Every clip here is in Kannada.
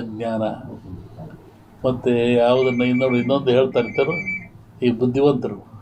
ಜ್ಞಾನ ಮತ್ತು ಯಾವುದನ್ನು ಇನ್ನೊಂದು ಇನ್ನೊಂದು ಹೇಳ್ತಾ ಇರ್ತಾರೋ ಈ ಬುದ್ಧಿವಂತರು.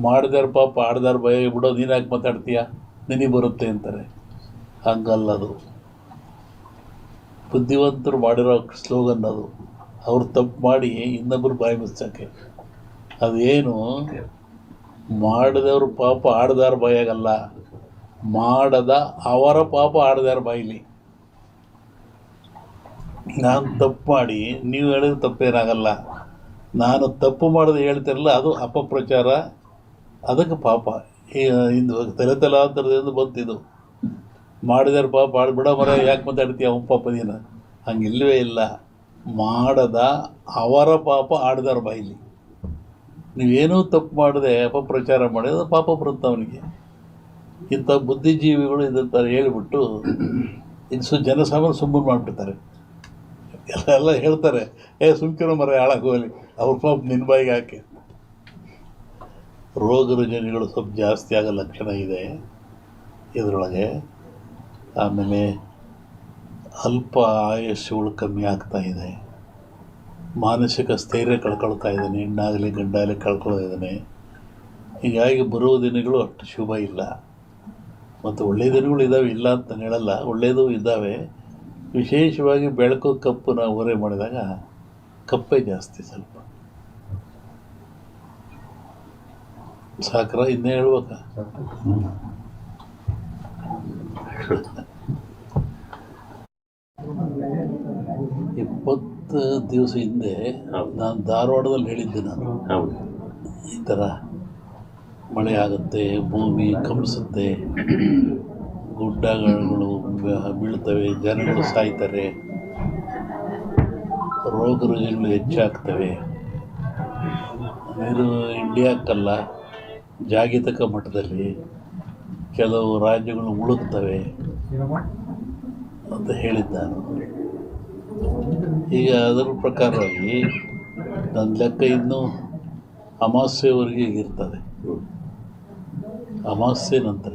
ಮಾಡಿದಾರ ಪಾಪ, ಆಡ್ದಾರ ಭಯ ಬಿಡೋ ನೀನು ಯಾಕೆ ಮಾತಾಡ್ತೀಯ? ನಿನಗೆ ಬರುತ್ತೆ ಅಂತಾರೆ. ಹಂಗಲ್ಲ ಅದು. ಬುದ್ಧಿವಂತರು ಮಾಡಿರೋ ಸ್ಲೋಗನ್ ಅದು. ಅವ್ರು ತಪ್ಪು ಮಾಡಿ ಇನ್ನೊಬ್ಬರು ಬಾಯಿ ಮುಚ್ಚಕ್ಕೆ ಅದೇನು? ಮಾಡಿದವ್ರ ಪಾಪ ಆಡ್ದಾರ ಬಾಯಾಗಲ್ಲ. ಮಾಡದ ಅವರ ಪಾಪ ಆಡ್ದಾರ ಬಾಯಿಲಿ ನಾನು ತಪ್ಪು ಮಾಡಿ, ನೀವು ಹೇಳಿದ್ರೆ ತಪ್ಪೇನಾಗಲ್ಲ ನಾನು ತಪ್ಪು ಮಾಡೋದು ಹೇಳ್ತಿರಲ್ಲ, ಅದು ಅಪಪ್ರಚಾರ. ಅದಕ್ಕೆ ಪಾಪ. ಇಂದು ತಲೆ ತಲಾಂತರದಿಂದ ಬಂತಿದ್ದು ಮಾಡಿದಾರೆ ಪಾಪ ಆಡ್ಬಿಡ ಮರ, ಯಾಕೆ ಮಾತಾಡ್ತೀಯ ಅವನ ಪಾಪ ನೀನು? ಹಂಗಿಲ್ವೇ ಇಲ್ಲ. ಮಾಡದ ಅವರ ಪಾಪ ಆಡಿದಾರ ಬಾಯಿಲಿ. ನೀವೇನೂ ತಪ್ಪು ಮಾಡದೆ ಅಪಪ್ರಚಾರ ಮಾಡಿದ್ರೆ ಪಾಪ ಬರುತ್ತೆ ಅವನಿಗೆ. ಇಂಥ ಬುದ್ಧಿಜೀವಿಗಳು ಇದಂತ ಹೇಳಿಬಿಟ್ಟು ಸು ಜನಸಾಮಾನ್ಯ ಸುಮ್ಮನೆ ಮಾಡಿಬಿಡ್ತಾರೆ. ಎಲ್ಲ ಹೇಳ್ತಾರೆ, ಏ ಸುಮ್ಕಿರೋ ಮರ ಹಾಳಾಗೋಲಿ ಅವ್ರ ಪಾಪ ನಿನ್ನ ಬಾಯಿಗೆ ಹಾಕಿ. ರೋಗ ರುಜಿನಗಳು ಸ್ವಲ್ಪ ಜಾಸ್ತಿ ಆಗೋ ಲಕ್ಷಣ ಇದೆ ಇದರೊಳಗೆ. ಆಮೇಲೆ ಅಲ್ಪ ಆಯುಷ್ಯಗಳು ಕಮ್ಮಿ ಆಗ್ತಾ ಇದೆ. ಮಾನಸಿಕ ಸ್ಥೈರ್ಯ ಕಳ್ಕೊಳ್ತಾ ಇದ್ದಾನೆ ಹೆಣ್ಣಾಗಲಿ ಗಂಡಾಗಲಿ ಕಳ್ಕೊಳ್ತಾ ಇದ್ದಾನೆ. ಹೀಗಾಗಿ ಬರುವ ದಿನಗಳು ಅಷ್ಟು ಶುಭ ಇಲ್ಲ. ಮತ್ತು ಒಳ್ಳೆಯ ದಿನಗಳು ಇದ್ದಾವೆ ಇಲ್ಲ ಅಂತ ಹೇಳಲ್ಲ. ಒಳ್ಳೆಯದು ಇದ್ದಾವೆ. ವಿಶೇಷವಾಗಿ ಬೆಳಕು ಕಪ್ಪು ನಾವು ಹೊರೆ ಮಾಡಿದಾಗ ಕಪ್ಪೇ ಜಾಸ್ತಿ ಸ್ವಲ್ಪ. ಸಾಕ್ರ ಇನ್ನೇ ಹೇಳ್ಬೇಕ? ಇಪ್ಪತ್ತು ದಿವಸ ಹಿಂದೆ ನಾನು ಧಾರವಾಡದಲ್ಲಿ ಹೇಳಿದ್ದೆ ನಾನು. ಈ ಥರ ಮಳೆ ಆಗುತ್ತೆ ಭೂಮಿ ಕಂಪಿಸುತ್ತೆ ಗುಡ್ಡಗಳು ಬೀಳ್ತವೆ, ಜನಗಳು ಸಾಯ್ತಾರೆ. ರೋಗ ರುಜಿನಗಳು ಹೆಚ್ಚಾಗ್ತವೆ. ಇದು ಇಂಡಿಯಾಕ್ಕಲ್ಲ, ಜಾಗತಿಕ ಮಟ್ಟದಲ್ಲಿ ಕೆಲವು ರಾಜ್ಯಗಳು ಮುಳುಗ್ತವೆ ಅಂತ ಹೇಳಿದ್ದ ನಾನು ಈಗ ಅದರ ಪ್ರಕಾರವಾಗಿ ನನ್ನ ಲೆಕ್ಕ ಇನ್ನೂ ಅಮಾವಾಸ್ಯೆವರೆಗೆ ಇರ್ತದೆ. ಅಮಾಸ್ಯೆ ನಂತರ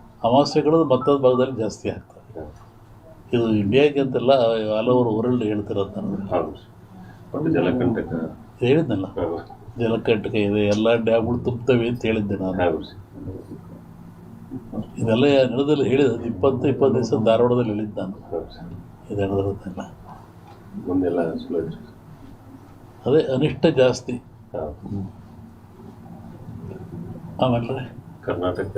ಅಮಾವಾಸ್ಯೆಗಳು ಭತ್ತದ ಭಾಗದಲ್ಲಿ ಜಾಸ್ತಿ ಆಗ್ತದೆ. ಇದು ಇಂಡಿಯಾಗೆ ಆಲ್ ಹಲವರು ವರ್ಲ್ಡ್ ಹೇಳ್ತಿರೋದು ನಾನು. ಜಲಕಂಟಕ. ಹೇಳಿದ್ನಲ್ಲ. ಜಲಕಂಟಕ ಇದೆ ಎಲ್ಲ ಡ್ಯಾಮ್ಗಳು ತುಂಬ್ತವೆ ಅಂತ ಹೇಳಿದ್ದೆ ನಾನು. ಇದೆಲ್ಲ ನೆಲದಲ್ಲಿ ಹೇಳಿದ ಇಪ್ಪತ್ತು ಇಪ್ಪತ್ತು ದಿವಸ ಧಾರವಾಡದಲ್ಲಿ ಹೇಳಿದ್ದು ನಾನು. ಇದು ನಡೆದಿರೋದೆಲ್ಲ ಮುಂದೆಲ್ಲ ಅದೇ ಅನಿಷ್ಟ ಜಾಸ್ತಿ. ಆಮೇಲೆ? ಕರ್ನಾಟಕ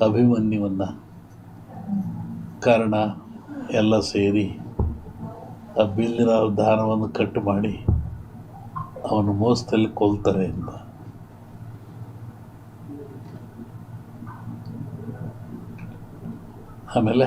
ಅಭಿಮನ್ಯುವನ್ನು ಕಾರಣ ಎಲ್ಲ ಸೇರಿ ಆ ಬಿಲ್ಲಿನ ದಾನವನ್ನು ಕಟ್ಟು ಮಾಡಿ ಅವನು ಮೋಸದಲ್ಲಿ ಕೊಲ್ತಾರೆ ಅಂತ. ಆಮೇಲೆ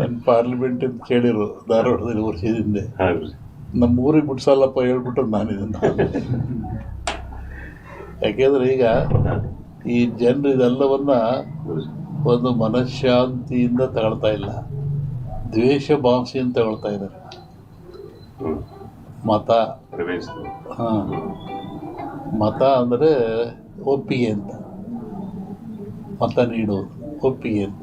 ನನ್ನ ಪಾರ್ಲಿಮೆಂಟ್ ಅಂತ ಕೇಳಿರು ಧಾರವಾಡದಲ್ಲಿ ವರ್ಷದಿಂದ ಹೌದು. ನಮ್ಮ ಊರಿಗೆ ಬಿಡ್ಸಲ್ಲಪ್ಪ ಹೇಳ್ಬಿಟ್ಟು ನಾನು ಇದನ್ನು ಯಾಕೆಂದ್ರೆ ಈಗ ಈ ಜನರು ಇದೆಲ್ಲವನ್ನ ಒಂದು ಮನಃಶಾಂತಿಯಿಂದ ತಗೊಳ್ತಾ ಇಲ್ಲ. ದ್ವೇಷ ಭಾವಿಸಿಯಿಂದ ತಗೊಳ್ತಾ ಇದ್ದಾರೆ. ಮತ. ಹಾಂ. ಮತ ಅಂದರೆ ಒಪ್ಪಿಗೆ ಅಂತ. ಮತ ನೀಡೋದು ಒಪ್ಪಿಗೆ ಅಂತ.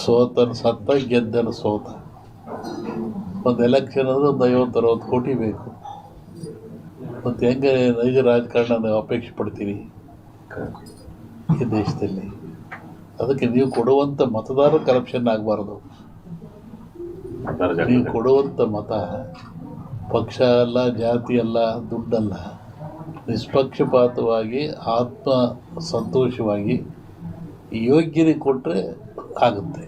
ಸೋತನ ಸತ್ತ ಗೆದ್ದನ ಸೋತ. ಒಂದು ಎಲೆಕ್ಷನ್ ಅಂದರೆ ಒಂದು ಐವತ್ತು ಅರವತ್ತು ಕೋಟಿ ಬೇಕು. ಮತ್ತು ಹೆಂಗೆ ನೈಜ ರಾಜಕಾರಣ ನಾವು ಅಪೇಕ್ಷೆ ಪಡ್ತೀರಿ? ಈ ದೇಶದಲ್ಲಿ. ಅದಕ್ಕೆ ನೀವು ಕೊಡುವಂಥ ಮತದಾರ ಕರಪ್ಷನ್ ಆಗಬಾರ್ದು. ನೀವು ಕೊಡುವಂಥ ಮತ ಪಕ್ಷ ಅಲ್ಲ, ಜಾತಿ ಅಲ್ಲ, ದುಡ್ಡಲ್ಲ, ನಿಷ್ಪಕ್ಷಪಾತವಾಗಿ ಆತ್ಮ ಸಂತೋಷವಾಗಿ ಯೋಗ್ಯರಿಗೆ ಕೊಟ್ಟರೆ ಆಗುತ್ತೆ.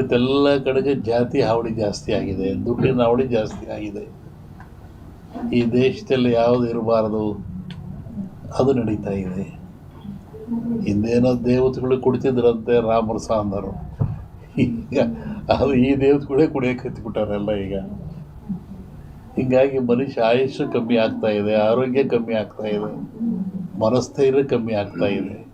ಇದೆಲ್ಲ ಕಡೆಗೆ ಜಾತಿ ಹಾವಳಿ ಜಾಸ್ತಿ ಆಗಿದೆ, ದುಡ್ಡಿನ ಹಾವಳಿ ಜಾಸ್ತಿ ಆಗಿದೆ. ಈ ದೇಶದಲ್ಲಿ ಯಾವುದು ಇರಬಾರದು? ಅದು ನಡೀತಾ ಇದೆ. ಹಿಂದೇನೋ ದೇವತೆಗಳು ಕುಡಿತಿದ್ರಂತೆ ರಾಮರ ಅಂದರು ಈಗ ಅದು ಈ ದೇವತೆಗಳೇ ಕುಡಿಯೋಕೆ ಹತ್ಬಿಟ್ಟಾರೆಲ್ಲ ಈಗ. ಹೀಗಾಗಿ ಮನುಷ್ಯ ಆಯುಷ್ಯ ಕಮ್ಮಿ ಆಗ್ತಾ ಇದೆ, ಆರೋಗ್ಯ ಕಮ್ಮಿ ಆಗ್ತಾ ಇದೆ, ಮನಸ್ಥೈರ್ಯ ಕಮ್ಮಿ ಆಗ್ತಾ ಇದೆ.